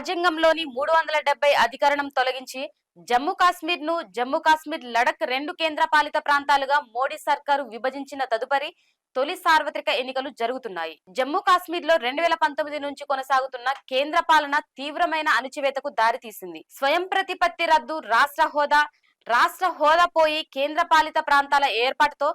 రాజ్యాంగంలోని మూడు వందల డెబ్బై అధికరణం తొలగించి జమ్మూ కాశ్మీర్ను జమ్మూ కాశ్మీర్ లడక్ రెండు కేంద్ర పాలిత ప్రాంతాలుగా మోడీ సర్కారు విభజించిన తదుపరి తొలి సార్వత్రిక ఎన్నికలు జరుగుతున్నాయి. జమ్మూ కాశ్మీర్లో రెండు వేల పంతొమ్మిది నుంచి కొనసాగుతున్న కేంద్ర పాలన తీవ్రమైన అణచివేతకు దారితీసింది. స్వయం ప్రతిపత్తి రద్దు రాష్ట్ర హోదా రాష్ట్ర హోదా పోయి కేంద్ర పాలిత ప్రాంతాల ఏర్పాటుతో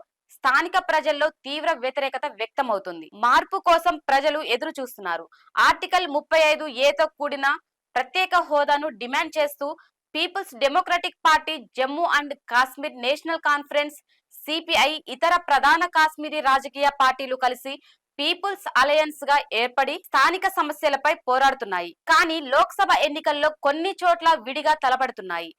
స్థానిక ప్రజల్లో తీవ్ర వ్యతిరేకత వ్యక్తమవుతుంది. మార్పు కోసం ప్రజలు ఎదురు చూస్తున్నారు ఆర్టికల్ ముప్పై ఐదు ఏతో కూడిన ప్రత్యేక హోదాను డిమాండ్ చేస్తూ People's Democratic Party Jammu and Kashmir national conference CPI ఇతర ప్రధాన కాశ్మీరీ రాజకీయ పార్టీలు కలిసి పీపుల్స్ అలయన్స్గా ఏర్పడి స్థానిక సమస్యలపై పోరాడుతున్నాయి. కానీ లోక్సభ ఎన్నికల్లో కొన్ని చోట్ల విడిగా తలపడుతున్నాయి.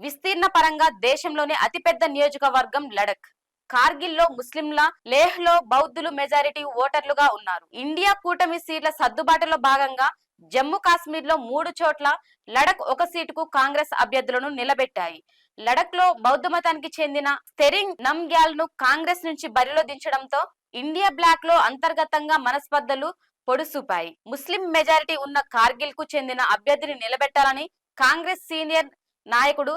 విస్తీర్ణ పరంగా దేశంలోనే అతిపెద్ద నియోజకవర్గం లడక్ కార్గిల్లో ముస్లింల లేహ్లో బౌద్ధులు మెజారిటీ ఓటర్లుగా ఉన్నారు. ఇండియా కూటమి సీట్ల సర్దుబాటులో భాగంగా జమ్మూ కాశ్మీర్లో మూడు చోట్ల లడక్ ఒక సీటుకు కాంగ్రెస్ అభ్యర్థులను నిలబెట్టాయి. లడక్లో బౌద్ధ మతానికి చెందిన స్టెరింగ్ నమ్గ్యాల్ను కాంగ్రెస్ నుంచి బరిలో దించడంతో ఇండియా బ్లాక్లో అంతర్గతంగా మనస్పర్ధలు పొడుసూపాయి. ముస్లిం మెజారిటీ ఉన్న కార్గిల్కు చెందిన అభ్యర్థిని నిలబెట్టాలని కాంగ్రెస్ సీనియర్ నాయకుడు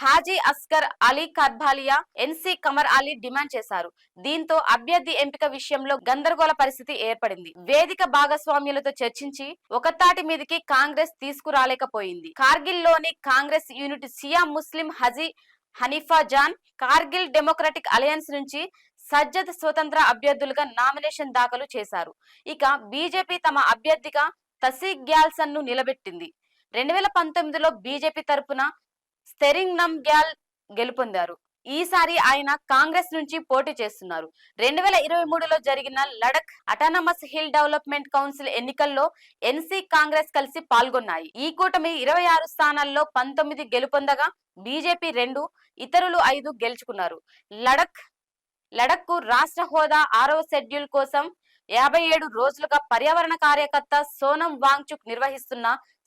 Haji Askar Ali Karbalia NC comer Ali demand చేశారు. దీంతో అభ్యర్థి ఎంపిక విషయంలో గందరగోళ పరిస్థితి ఏర్పడింది. వేదిక భాగస్వామ్యులతో చర్చించి ఒకతాటి మీదకి కాంగ్రెస్ తీసుకురాలేకపోయింది. కార్గిల్లోని కాంగ్రెస్ యూనిట్ సియా ముస్లిం హజీ హనీఫా జాన్ కార్గిల్ డెమోక్రటిక్ అలయన్స్ నుంచి సజ్జద్ స్వతంత్ర అభ్యర్థులుగా నామినేషన్ దాఖలు చేశారు. ఇక బీజేపీ తమ అభ్యర్థిగా తసీ గ్యాల్సన్ను నిలబెట్టింది. రెండు వేల పంతొమ్మిదిలో బీజేపీ తరపున స్టెరింగ్ నంబ్యాల్ గ్యాల్ గెలుపొందారు. ఈసారి ఆయన కాంగ్రెస్ నుంచి పోటీ చేస్తున్నారు. రెండు వేల ఇరవై మూడులో జరిగిన Ladakh autonomous hill development council ఎన్నికల్లో ఎన్సీ కాంగ్రెస్ కలిసి పాల్గొన్నాయి. ఈ కూటమి ఇరవై ఆరు స్థానాల్లో పంతొమ్మిది గెలుపొందగా బీజేపీ రెండు ఇతరులు ఐదు గెలుచుకున్నారు. లడక్ లడక్కు రాష్ట్ర హోదా ఆరవ షెడ్యూల్ కోసం యాభై ఏడు రోజులుగా పర్యావరణ కార్యకర్త సోనం వాంగ్చుక్ నిర్వహిస్తున్న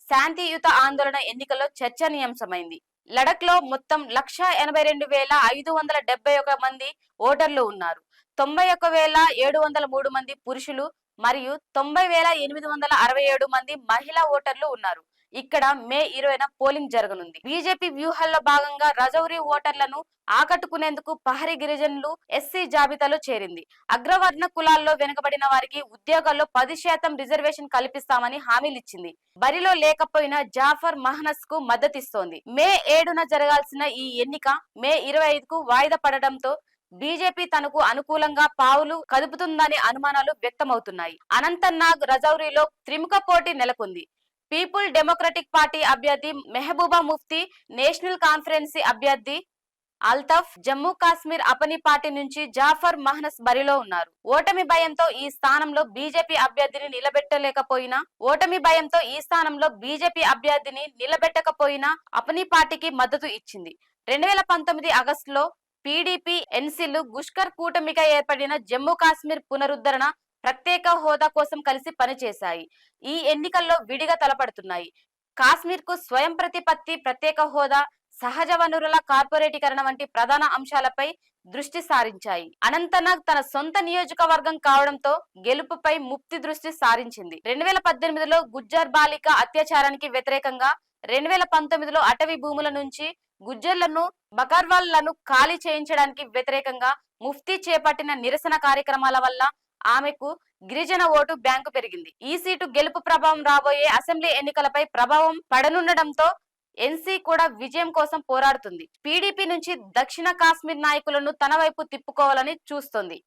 శాంతియుత ఆందోళన ఎన్నికల్లో చర్చనీయాంశమైంది. లడక్లో మొత్తం లక్ష ఎనభై రెండు వేల ఐదు వందల డెబ్బై ఒక మంది ఓటర్లు ఉన్నారు. తొంభై ఒక వేల ఏడు వందల మూడు మంది పురుషులు మరియు తొంభై వేల ఎనిమిది వందల అరవై ఏడు మంది మహిళా ఓటర్లు ఉన్నారు. ఇక్కడ మే ఇరవైన పోలింగ్ జరగనుంది. బీజేపీ వ్యూహాల్లో భాగంగా రజౌరి ఓటర్లను ఆకట్టుకునేందుకు పహరి గిరిజనులు ఎస్సీ జాబితాలో చేరింది. అగ్రవర్ణ కులాల్లో వెనుకబడిన వారికి ఉద్యోగాల్లో పది శాతం రిజర్వేషన్ కల్పిస్తామని హామీలిచ్చింది బరిలో లేకపోయినా జాఫర్ మహనస్కు మద్దతిస్తోంది. మే ఏడున జరగాల్సిన ఈ ఎన్నిక మే ఇరవై ఐదుకు వాయిదా పడడంతో బీజేపీ తనకు అనుకూలంగా పావులు కదుపుతుందనే అనుమానాలు వ్యక్తమవుతున్నాయి. అనంతనాగ్ రజౌరిలో త్రిముఖ పోటీ నెలకొంది. పీపుల్ డెమోక్రటిక్ పార్టీ అభ్యర్థి మెహబూబా ముఫ్తీ నేషనల్ కాన్ఫరెన్సీ అభ్యర్థి అల్తఫ్ జమ్మూ కాశ్మీర్ అపని పార్టీ నుంచి జాఫర్ మహనస్ బరిలో ఉన్నారు. ఓటమి భయంతో ఈ స్థానంలో బీజేపీ అభ్యర్థిని నిలబెట్టలేకపోయినా ఓటమి భయంతో ఈ స్థానంలో బీజేపీ అభ్యర్థిని నిలబెట్టకపోయినా అపని పార్టీకి మద్దతు ఇచ్చింది. రెండు వేల పంతొమ్మిది ఆగస్టులో పీడీపీ ఎన్సీలు గుష్కర్ కూటమిగా ఏర్పడిన జమ్మూ కాశ్మీర్ పునరుద్ధరణ ప్రత్యేక హోదా కోసం కలిసి పనిచేశాయి. ఈ ఎన్నికల్లో విడిగా తలపడుతున్నాయి. కాశ్మీర్కు స్వయం ప్రతిపత్తి ప్రత్యేక హోదా సహజ వనరుల కార్పొరేటీకరణ వంటి ప్రధాన అంశాలపై దృష్టి సారించాయి. అనంతనాగ్ తన సొంత నియోజకవర్గం కావడంతో గెలుపుపై ముక్తి దృష్టి సారించింది. రెండు వేల పద్దెనిమిదిలో గుజ్జర్ బాలిక అత్యాచారానికి వ్యతిరేకంగా రెండు వేల పంతొమ్మిదిలో అటవీ భూముల నుంచి గుజ్జర్లను బకర్వాళ్ళను ఖాళీ చేయించడానికి వ్యతిరేకంగా ముఫ్తీ చేపట్టిన నిరసన కార్యక్రమాల వల్ల ఆమెకు గిరిజన ఓటు బ్యాంకు పెరిగింది. ఈ సీటు గెలుపు ప్రభావం రాబోయే అసెంబ్లీ ఎన్నికలపై ప్రభావం పడనుండడంతో ఎన్సీ కూడా విజయం కోసం పోరాడుతుంది. పీడీపీ నుంచి దక్షిణ కాశ్మీర్ నాయకులను తన వైపు తిప్పుకోవాలని చూస్తోంది.